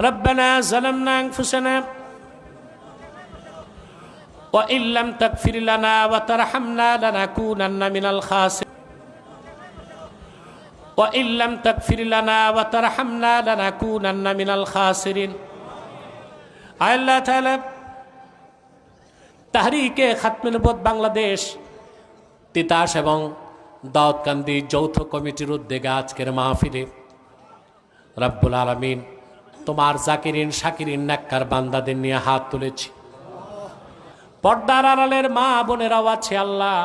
ربنا ظلمنا أنفسنا وإن لم تغفر لنا وترحمنا لنكونن من الخاسرين وإن لم تغفر لنا وترحمنا لنكونن من الخاسرين আল্লাহ তাআলা তাহরিকে খাতমে নবুয়ত বাংলাদেশ তিতাস এবং দাউদকান্দি যৌথ কমিটির উদ্যোগে আজকের মাহফিলে রব্বুল আলমিন তোমার জাকিরিন, শাকিরিন, নাক্কার বান্দাদের নিয়ে হাত তুলেছি। পর্দার আড়ালের মা বোনেরাও আছে আল্লাহ।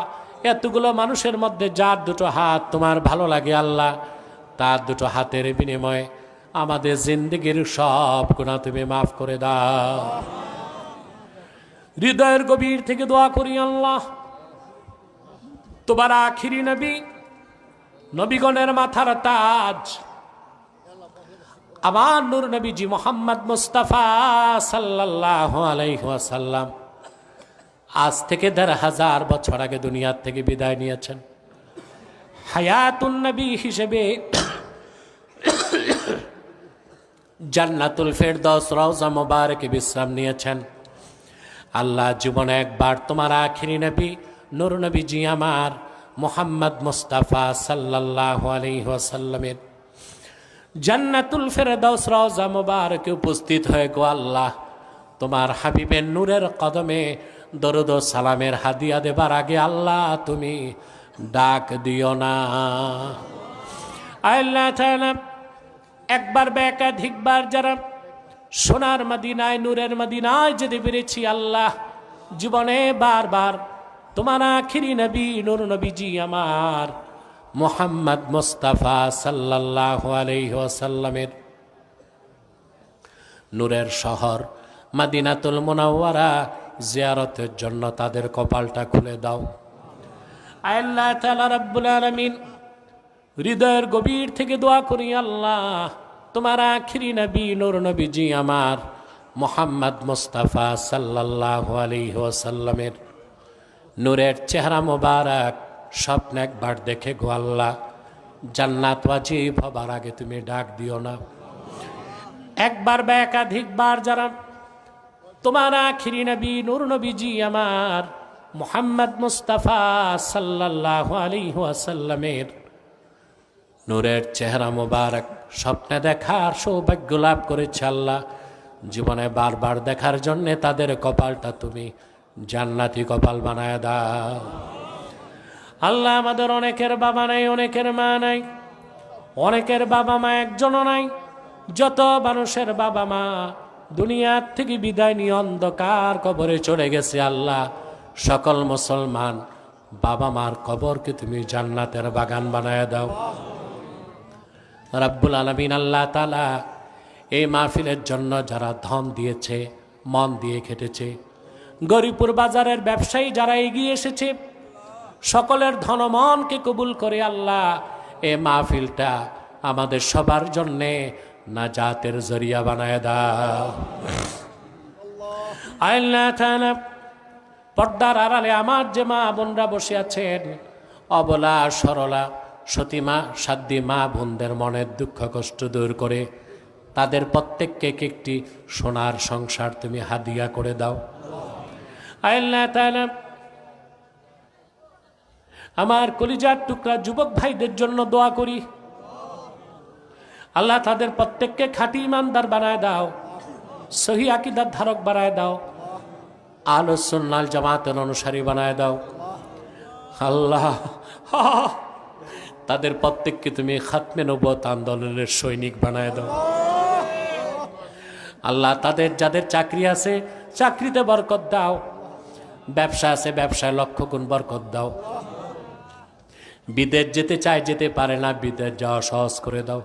এতগুলো মানুষের মধ্যে যার দুটো হাত তোমার ভালো লাগে আল্লাহ, তার দুটো হাতের বিনিময়ে আমাদের জিন্দগির সব গুণা তুমি মাফ করে দাও। হৃদয়ের গভীর থেকে দোয়া করি আল্লাহ। তোমার আখিরি নবী, নবীগণের মাথার তাজ আমার নূর নবীজি মোহাম্মদ মুস্তাফা সাল্লাহ আলাইসাল্লাম আজ থেকে দেড় হাজার বছর আগে দুনিয়ার থেকে বিদায় নিয়েছেন। হায়াতুন নবী হিসেবে জান্নাতুল ফেরদৌস রওজা মোবারকে বিশ্রাম নিয়েছেন। আল্লাহ জীবনে একবার তোমার আখিরি নবী, নূর নবীজি আমার মোহাম্মদ মুস্তাফা সাল্লাহ আলহিহাসাল্লামের জান্নাতুল ফেরদৌস রওজা মোবারকে উপস্থিত হয়ে গো আল্লাহ। তোমার হাবিবের নূরের কদমে দরুদ সালামের হাদিয়া দেবার আগে আল্লাহ তুমি ডাক দিও না। আল্লাহ একবার বা একাধিকবার যারা সোনার মদিনায়, নূরের মদিনায় যেতে পেরেছি আল্লাহ, জীবনে বারবার তোমার আখিরি নবী, নূর নবীজি আমার মোহাম্মদ মুস্তাফা সাল্লাহ আলহ্লামের নূরের শহর মাদিনাতুল মোনাওয়ারা জিয়ারতের জন্য তাদের কপালটা খুলে দাও। আল্লাহ তালা রব্বুল আলমিন হৃদয়ের গভীর থেকে দোয়া করি, আল্লাহ, তোমার আখিরি নবী, নূর নবীজি আমার মোহাম্মদ মুস্তাফা সাল্লাহ আলহিহাসাল্লামের নূরের চেহারা মোবারক স্বপ্ন একবার দেখে গো আল্লাহ। জান্নাত ওয়াজিব হবার আগে তুমি ডাক দিও না। একবার বা একাধিকবার যারা তোমার আখিরি নবী, নূর নবীজি আমার মোহাম্মদ মুস্তাফা সাল্লাহ আলিহাসাল্লামের নূরের চেহারা মোবারক স্বপ্নে দেখার সৌভাগ্য লাভ করেছে আল্লাহ। জীবনে বারবার দেখার জন্যে তাদের কপালটা তুমি জান্নাতি কপাল বানায় দাও। আল্লাহ আমাদের অনেকের বাবা নাই, অনেকের মা নাই, অনেকের বাবা মা একজনও নাই। যত মানুষের বাবা মা দুনিয়ার থেকে বিদায় নিয়ে অন্ধকার কবরে চলে গেছে আল্লাহ, সকল মুসলমান বাবা মার কবরকে তুমি জান্নাতের বাগান বানায় দাও। রাব্বুল আলমিন আল্লাহ তালা এই মাহফিলের জন্য যারা ধন দিয়েছে, মন দিয়ে খেটেছে, গরিপুর বাজারের ব্যবসায়ী যারা এগিয়ে এসেছে সকলের ধনমনকে কবুল করে আল্লাহ, এ মাহফিলটা আমাদের সবার জন্যে না জাতের জরিয়া বানায় দাও। পর্দার আড়ালে আমার যে মা বোনরা বসে আছেন, অবলা, সরলা, সতীমা সাদ্দি মা বোনদের মনের দুঃখ কষ্ট দূর করে তাদের প্রত্যেককে এক একটি সোনার সংসার তুমি হাদিয়া করে দাও। আল্লাহ তাআলা আমার কলিজার টুকরা যুবক ভাইদের জন্য দোয়া করি। আল্লাহ তাদের প্রত্যেককে খাঁটি ইমানদার বানায় দাও, সহি আকিদার ধারক বানায় দাও আলো সুন্নাল জামাতের অনুসারী বানায় দাও। আল্লাহ, তাদের প্রত্যেককে তুমি খাতমে নবত আন্দোলনের সৈনিক বানায় দাও। আল্লাহ তাদের যাদের চাকরি আছে, চাকরিতে বরকত দাও। ব্যবসা আছে, ব্যবসায় লক্ষ গুণ বরকত দাও। বিদেশ যেতে চায়, যেতে পারে না, বিদেশ যাওয়া সহজ করে দাও।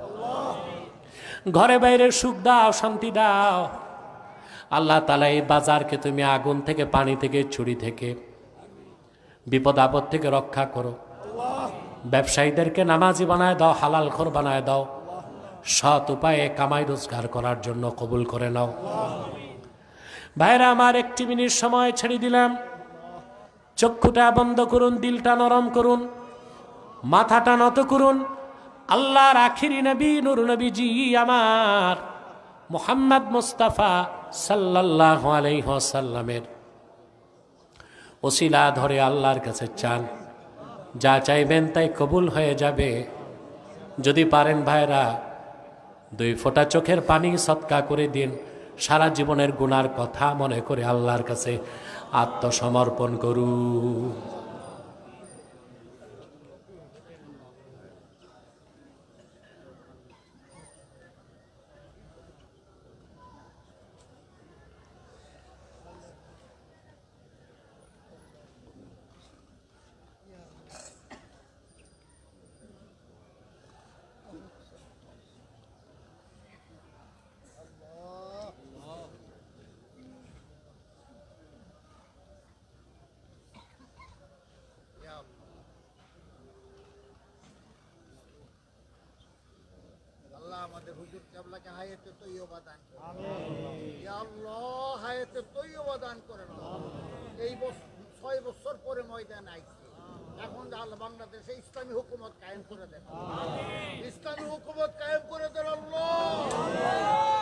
ঘরে বাইরে সুখ দাও, শান্তি দাও। আল্লাহ তালা এই বাজারকে তুমি আগুন থেকে, পানি থেকে, ছুরি থেকে, বিপদ আপদ থেকে রক্ষা করো। ব্যবসায়ীদেরকে নামাজি বানায় দাও, হালাল খোর বানায় দাও। সৎ উপায়ে কামাই রোজগার করার জন্য কবুল করে নাও। ভাইরা, আমার একটি মিনিট সময় ছেড়ে দিলাম। চক্ষুটা বন্ধ করুন, দিলটা নরম করুন। মাথাটা নত করুন। আল্লাহর আখিরি নবী, নুর নবীজি আমার, মোহাম্মদ মুস্তাফা সাল্লাহ আলাইসাল্লামের ওসিলা ধরে আল্লাহর কাছে চান। যা চাইবেন তাই কবুল হয়ে যাবে। যদি পারেন ভাইরা, দুই ফোঁটা চোখের পানি সৎকা করে দিন। সারা জীবনের গুনার কথা মনে করে আল্লাহর কাছে আত্মসমর্পণ করু হুজুর কেবলাকে হায়াতে তৈয়বা দান করেন আল্লাহ হায়াতে তৈয়বা দান করেন এই ছয় বছর পরে ময়দান আইছে। এখন আল্লাহ বাংলাদেশে ইসলামী হুকুমত কায়েম করে দেন ইসলামী হুকুমত কায়েম করে দেন আল্লাহ।